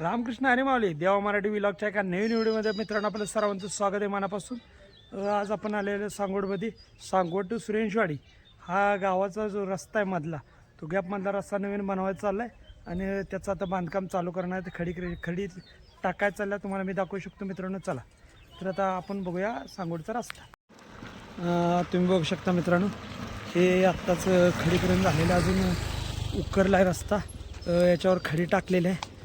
रामकृष्ण हरी माऊली देवा मराठी विलॉगच्या एका नवीन व्हिडिओमध्ये मित्रांनो आपलं सर्वांचं स्वागत आहे मनापासून. आज आपण आलेलो सांगोडमध्ये सांगोड टू सुरेंशवाडी हा गावाचा जो रस्ता आहे मधला तो गॅपमधला रस्ता नवीन बनवायचा चालला आहे आणि त्याचं आता बांधकाम चालू करणार आहे. खडी खडी टाकायचं चाललं तुम्हाला मी दाखवू शकतो मित्रांनो. चला. तर आता आपण बघूया सांगोडचा रस्ता. तुम्ही बघू शकता मित्रांनो हे आत्ताच खडीकरण झालेलं अजून उकरला आहे रस्ता याच्यावर खडी टाकलेली आहे.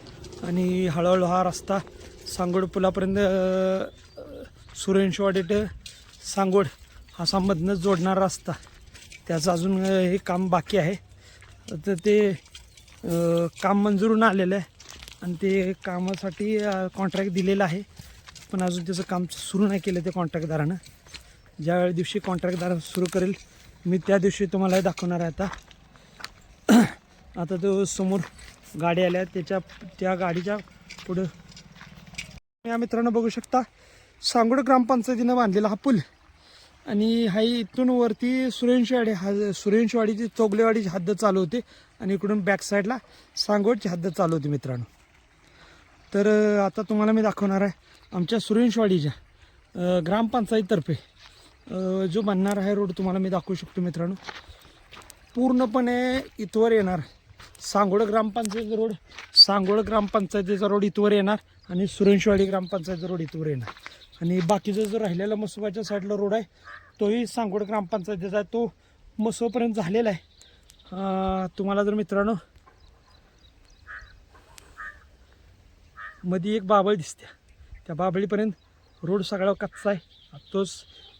आणि हळूहळू हा रस्ता सांगोड पुलापर्यंत सुरेंशवाडी ते सांगोड असा मधनं जोडणारा रस्ता. त्याचं अजून हे काम बाकी आहे. तर ते काम मंजुरून आलेलं आहे. आणि ते कामासाठी कॉन्ट्रॅक्ट दिलेलं आहे. पण अजून त्याचं काम सुरू नाही केलं ते कॉन्ट्रॅक्टदारानं ज्या दिवशी कॉन्ट्रॅक्टदार सुरू करेल मी त्या दिवशी तुम्हाला दाखवणार आहे आता. आता तो समोर गाडी आल्या त्याच्या त्या गाडीच्या पुढं. या मित्रांनो बघू शकता सांगोड ग्रामपंचायतीनं बांधलेला हा पूल. आणि हा इथून वरती सुरेंशवाडी हा सुरेंशवाडीची चोगलेवाडीची हद्द चालू होते आणि इकडून बॅक साईडला सांगोडची हद्द चालू होती मित्रांनो. तर आता तुम्हाला मी दाखवणार आहे आमच्या सुरेंशवाडीच्या ग्रामपंचायतीतर्फे. जो बनणार आहे रोड तुम्हाला मी दाखवू शकतो मित्रांनो. पूर्णपणे इथवर येणार सांगोड ग्रामपंचायत रोड सांगोड ग्रामपंचायतीचा रोड इथवर येणार आणि सुरेंशवाडी ग्रामपंचायतीचा रोड इथवर येणार. आणि बाकीचा जो राहिलेला मसोबाच्या साईडला रोड आहे तोही सांगोड ग्रामपंचायतीचा आहे. तो मसोपर्यंत झालेला आहे. तुम्हाला जर मित्रांनो मध्ये एक बाबळ दिसते त्या बाबळीपर्यंत रोड सगळा कच्चा आहे. तोच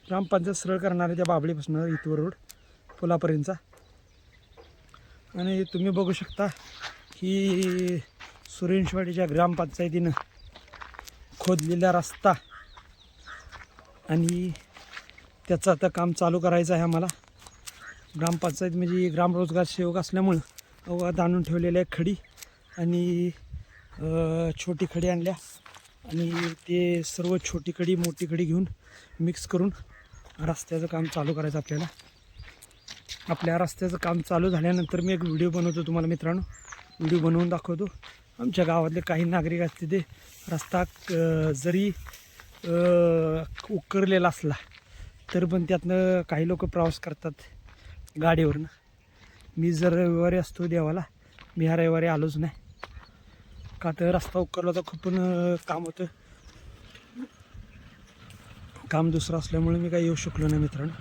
ग्रामपंचायत सरळ करणार आहे त्या बाबळीपासून इथवर रोड पुलापर्यंतचा. आणि तुम्ही बघू शकता की सुरेंशवाडीच्या ग्रामपंचायतीनं खोदलेला रस्ता आणि त्याचं आता काम चालू करायचं आहे आम्हाला. ग्रामपंचायत म्हणजे ग्रामरोजगार सेवक असल्यामुळं अवघात आणून ठेवलेल्या आहे खडी आणि छोटी खडी आणल्या आणि ते सर्व छोटी खडी मोठी खडी घेऊन मिक्स करून रस्त्याचं काम चालू करायचं आपल्याला. आपल्या रस्त्याचं काम चालू झाल्यानंतर मी एक व्हिडिओ बनवतो तुम्हाला मित्रांनो. व्हिडिओ बनवून दाखवतो. आमच्या गावातले काही नागरिक असते ते रस्ता जरी उकरलेला असला तर पण त्यातनं काही लोक प्रवास करतात गाडीवरनं. मी जर रविवारी असतो देवाला मी हा रविवारी आलोच नाही. का तर रस्ता उकरला तर खूप काम होतं. काम दुसरं असल्यामुळे मी काही येऊ शकलो नाही मित्रांनो.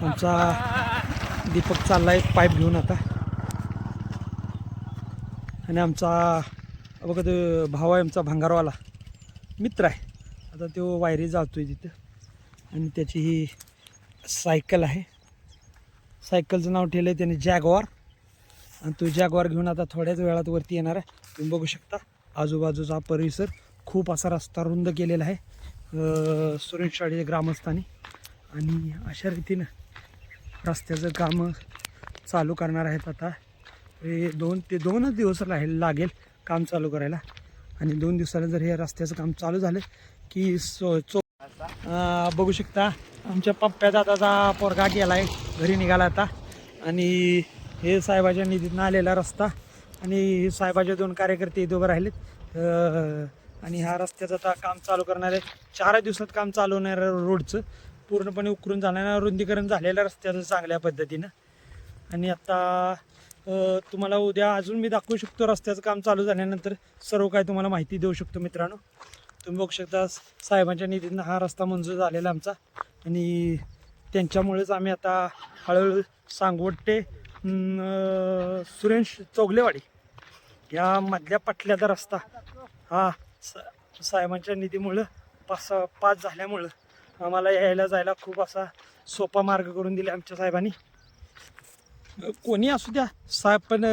आमचा दीपक चालला एक पाईप घेऊन आता. आणि आमचा बघा तो भाऊ आहे आमचा भंगारवाला. मित्र आहे. आता तो वायरी जातो आहे तिथं. आणि त्याची ही सायकल आहे. सायकलचं नाव ठेवलं आहे त्याने जॅगवार आणि तो जॅगवार घेऊन आता थोड्याच वेळात वरती येणार आहे. तुम्ही बघू शकता आजूबाजूचा परिसर खूप असा रस्ता रुंद केलेला आहे. सुरेश सुरेशवाडी ग्रामस्थांनी. आणि अशा रीतीनं रस्त्याचं काम चालू करणार आहेत आता. हे दोन ते दोनच दिवस राहील लागेल काम चालू करायला. आणि दोन दिवसाला जर हे रस्त्याचं काम चालू झालं की सो चो बघू शकता आमच्या पप्प्या दादाचा पोरगा गेला आहे घरी निघाला आता. आणि हे साहेबाच्या निधीतनं आलेला रस्ता. आणि साहेबाचे दोन कार्यकर्ते इथे उभे राहिलेत. आणि ह्या रस्त्याचं आता काम चालू करणार आहे. चार दिवसात काम चालू होणार रोडचं. पूर्णपणे उकरून जाणार रुंदीकरण झालेलं रस्त्याचं चांगल्या पद्धतीनं. आणि आता तुम्हाला उद्या अजून मी दाखवू शकतो रस्त्याचं काम चालू झाल्यानंतर सर्व काय तुम्हाला माहिती देऊ शकतो मित्रांनो. तुम्ही बघू शकता साहेबांच्या निधीनं हा रस्ता मंजूर झालेला आमचा. आणि त्यांच्यामुळेच आम्ही आता हळूहळू सांगवटे सुरेश चौगलेवाडी या मधल्या पटल्याचा रस्ता हा सा- साहेबांच्या निधीमुळं पाच पास झाल्यामुळं आम्हाला यायला जायला खूप असा सोपा मार्ग करून दिले आमच्या साहेबांनी. कोणी असू द्या साहेब पण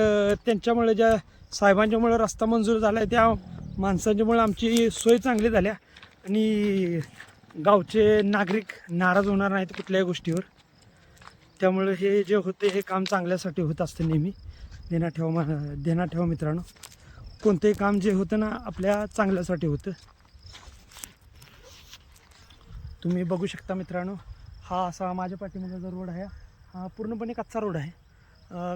त्यांच्यामुळे ज्या साहेबांच्यामुळे रस्ता मंजूर झाला आहे त्या माणसांच्यामुळे आमची सोय चांगली झाल्या. आणि गावचे नागरिक नाराज होणार नाहीत कुठल्याही गोष्टीवर. त्यामुळे हे जे होते हे काम चांगल्यासाठी होत असते नेहमी. देना ठेवा मा देना ठेवा मित्रांनो. कोणतंही काम जे होतं ना आपल्या चांगल्यासाठी होतं. तुम्ही बघू शकता मित्रांनो हा असा माझ्या पाठीमागे जो रोड आहे हा पूर्णपणे कच्चा रोड आहे.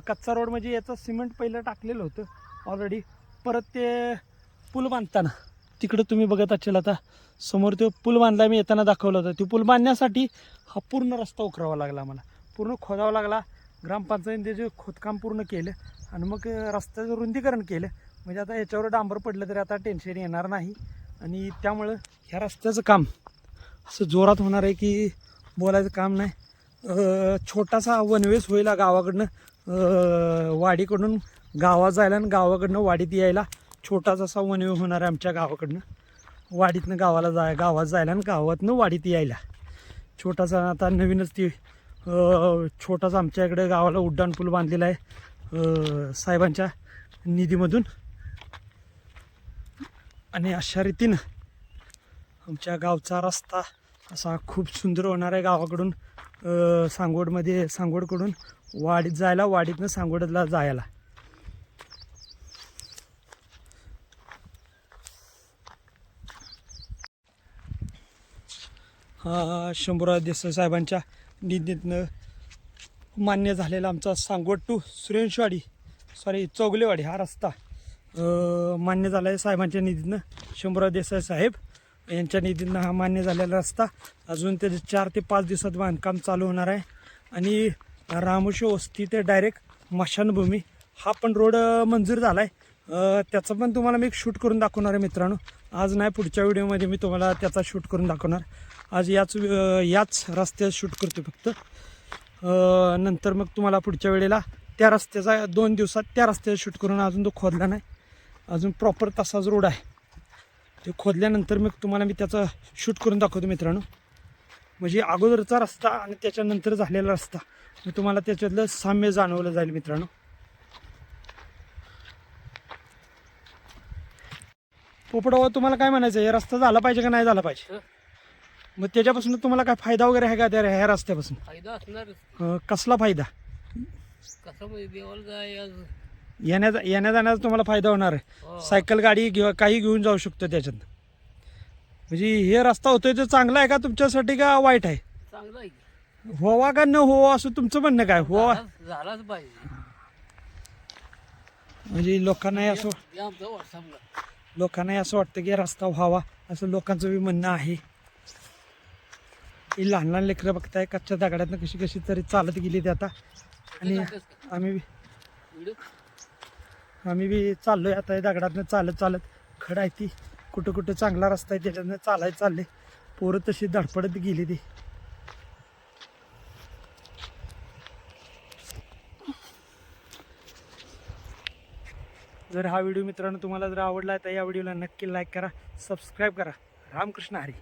कच्चा रोड म्हणजे याचं सिमेंट पहिलं टाकलेलं होतं ऑलरेडी परत ते पूल बांधताना तिकडं तुम्ही बघत असेल आता समोर तो पूल बांधला मी येताना दाखवला होता. तो पूल बांधण्यासाठी हा पूर्ण रस्ता उकरावा लागला मला पूर्ण खोदावा लागला. ग्रामपंचायतीने जे खोदकाम पूर्ण केलं आणि मग रस्त्याचं रुंदीकरण केलं. म्हणजे आता याच्यावर डांबर पडलं तरी आता टेन्शन येणार नाही. आणि त्यामुळं ह्या रस्त्याचं काम असं जोरात होणार आहे की बोलायचं काम नाही. छोटासा वनवेस होईल गावाकडनं. वाडीकडून गावात जायला आणि गावाकडनं वाडीत यायला छोटासा असा वनवे होणार आहे आमच्या गावाकडनं. वाडीतनं गावाला जाय गावात जायला आणि गावातनं वाडीत यायला. छोटासा आता नवीनच ती छोटासा आमच्या इकडे गावाला उड्डाण पूल बांधलेला आहे. साहेबांच्या निधीमधून. आणि अशा रीतीनं आमच्या गावचा रस्ता असा खूप सुंदर होणार आहे गावाकडून सांगोडमध्ये सांगोडकडून वाडीत जायला वाडीतनं सांगोडला जायला. हा शंभूराव देसाई साहेबांच्या निधीतनं मान्य झालेला आमचा सांगोड टू सुरेंशवाडी सॉरी चौगलेवाडी हा रस्ता मान्य झाला आहे साहेबांच्या निधीतनं. शंभूराव देसाई साहेब यांच्या निधीतनं हा मान्य झालेला रस्ता अजून त्याचे चार ते पाच दिवसात बांधकाम चालू होणार आहे. आणि रामोशी वस्ती ते डायरेक्ट मशानभूमी हा पण रोड मंजूर झाला आहे त्याचं पण तुम्हाला मी शूट करून दाखवणार आहे मित्रांनो. आज नाही पुढच्या व्हिडिओमध्ये मी तुम्हाला त्याचा शूट करून दाखवणार. आज याच याच रस्त्यात शूट करतो फक्त. नंतर मग तुम्हाला पुढच्या वेळेला त्या रस्त्याचा दोन दिवसात त्या रस्त्याचा शूट करून अजून तो खोदला नाही. अजून प्रॉपर तसाच रोड आहे. ते खोदल्यानंतर मग तुम्हाला मी त्याचा शूट करून दाखवतो मित्रांनो. म्हणजे अगोदरचा रस्ता आणि त्याच्यानंतर झालेला रस्ता. मी तुम्हाला त्याच्यातलं साम्य जाणवलं जाईल मित्रांनो. पोपडावा तुम्हाला काय म्हणायचं आहे? रस्ता झाला पाहिजे का नाही झाला पाहिजे? मग त्याच्यापासून तुम्हाला काय फायदा वगैरे आहे का त्या ह्या रस्त्यापासून? फायदा असणारच. अं, कसला फायदा? कसं म्हणजे देवाला जाय येण्या येण्या जाण्याचा तुम्हाला फायदा होणार आहे. हो. सायकल गाडी किंवा काही घेऊन जाऊ शकतो त्याच्यात. म्हणजे हे रस्ता होतोय तो चांगला आहे का तुमच्यासाठी का वाईट आहे? चांगला आहे की. होवा का न हो असं तुमचं म्हणणं काय? हो झालाच- झालाच पाहिजे. म्हणजे लोकांनाही असं हे आमचं लोकांनाही असं वाटतं की रस्ता व्हावा असं लोकांचं बी म्हणणं आहे. ही लहान लहान लेकरं बघताय कच्च्या दगडातनं कशी कशी तरी चालत गेली ते आता. आणि आम्ही व्हिडिओ आम्ही बी चाललोय आता या दगडातनं चालत चालत. खड आहे ती. कुठं कुठं चांगला रस्ता आहे त्याच्यातनं चालायला चालले. पोरं तशी धडपडत गेली ती. जर हा व्हिडिओ मित्रांनो तुम्हाला जर आवडला तर या व्हिडिओला नक्की लाईक करा सबस्क्राईब करा. रामकृष्ण हरी.